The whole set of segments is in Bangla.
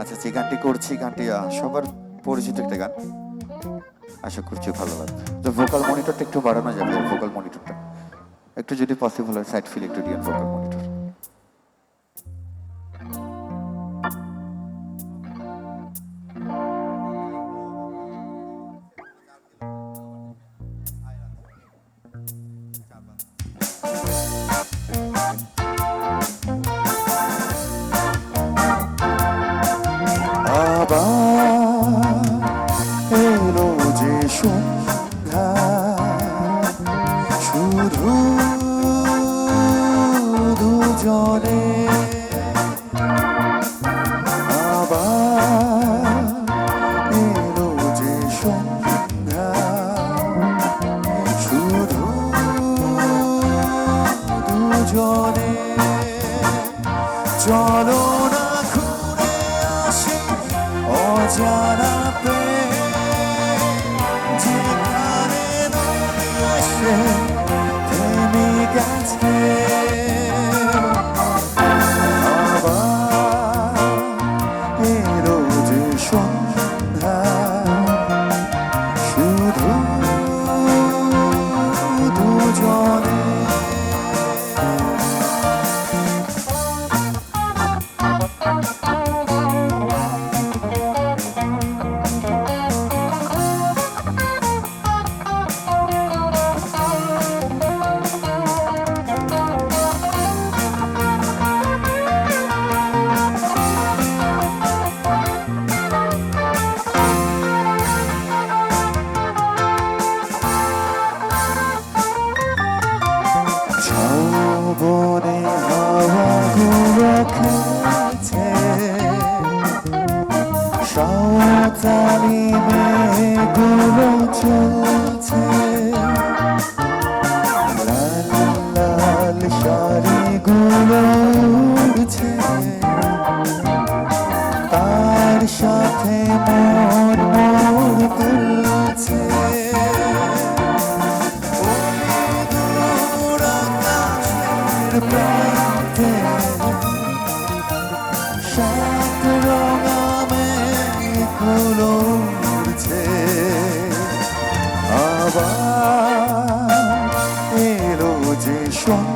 আচ্ছা যে গানটি করছি গানটি সবার পরিচিত একটা গান। আশা করছি ভালো লাগবে। তো ভোকাল মনিটরটা একটু বাড়ানো যাবে ভোকাল মনিটরটা একটু যদি পসিবল হয় সাইড ফিল একটু দিয়ে ভোকাল মনিটর দুজনে আবার এলো যে সন্ধ্যা শুধু দুজনে। চলো না ঘুরে আসি অজানা পে যেখানে এসে থেমে গেছে। যৌবনে হাওয়াগুলো খেলছে সাঁওতালি মেঘগুলো চলছে। লাল লাল শাড়িগুলো উড়ছে তার সাথে মন মোর তুলছে। যে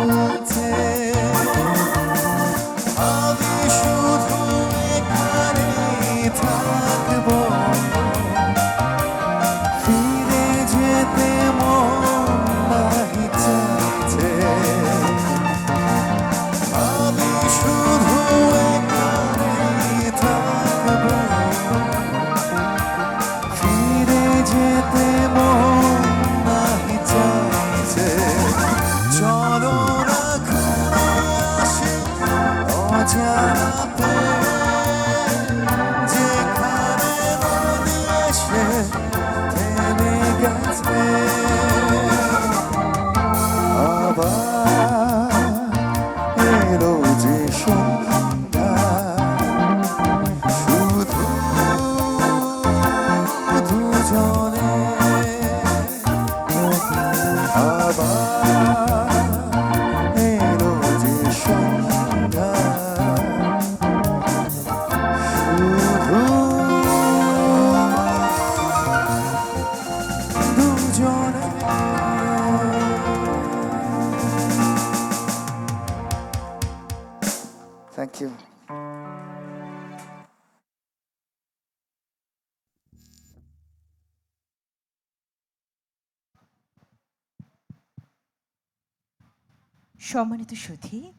সম্মানিত সুধী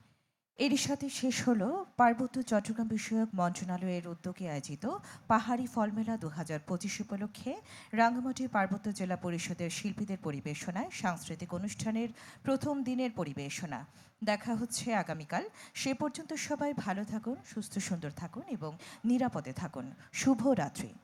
এরই সাথে শেষ হলো পার্বত্য চট্টগ্রাম বিষয়ক মন্ত্রণালয়ের উদ্যোগে আয়োজিত পাহাড়ি ফলমেলা দু হাজার পঁচিশ উপলক্ষে রাঙ্গামাটি পার্বত্য জেলা পরিষদের শিল্পীদের পরিবেশনায় সাংস্কৃতিক অনুষ্ঠানের প্রথম দিনের পরিবেশনা। দেখা হচ্ছে আগামীকাল। সে পর্যন্ত সবাই ভালো থাকুন, সুস্থ সুন্দর থাকুন এবং নিরাপদে থাকুন। শুভ রাত্রি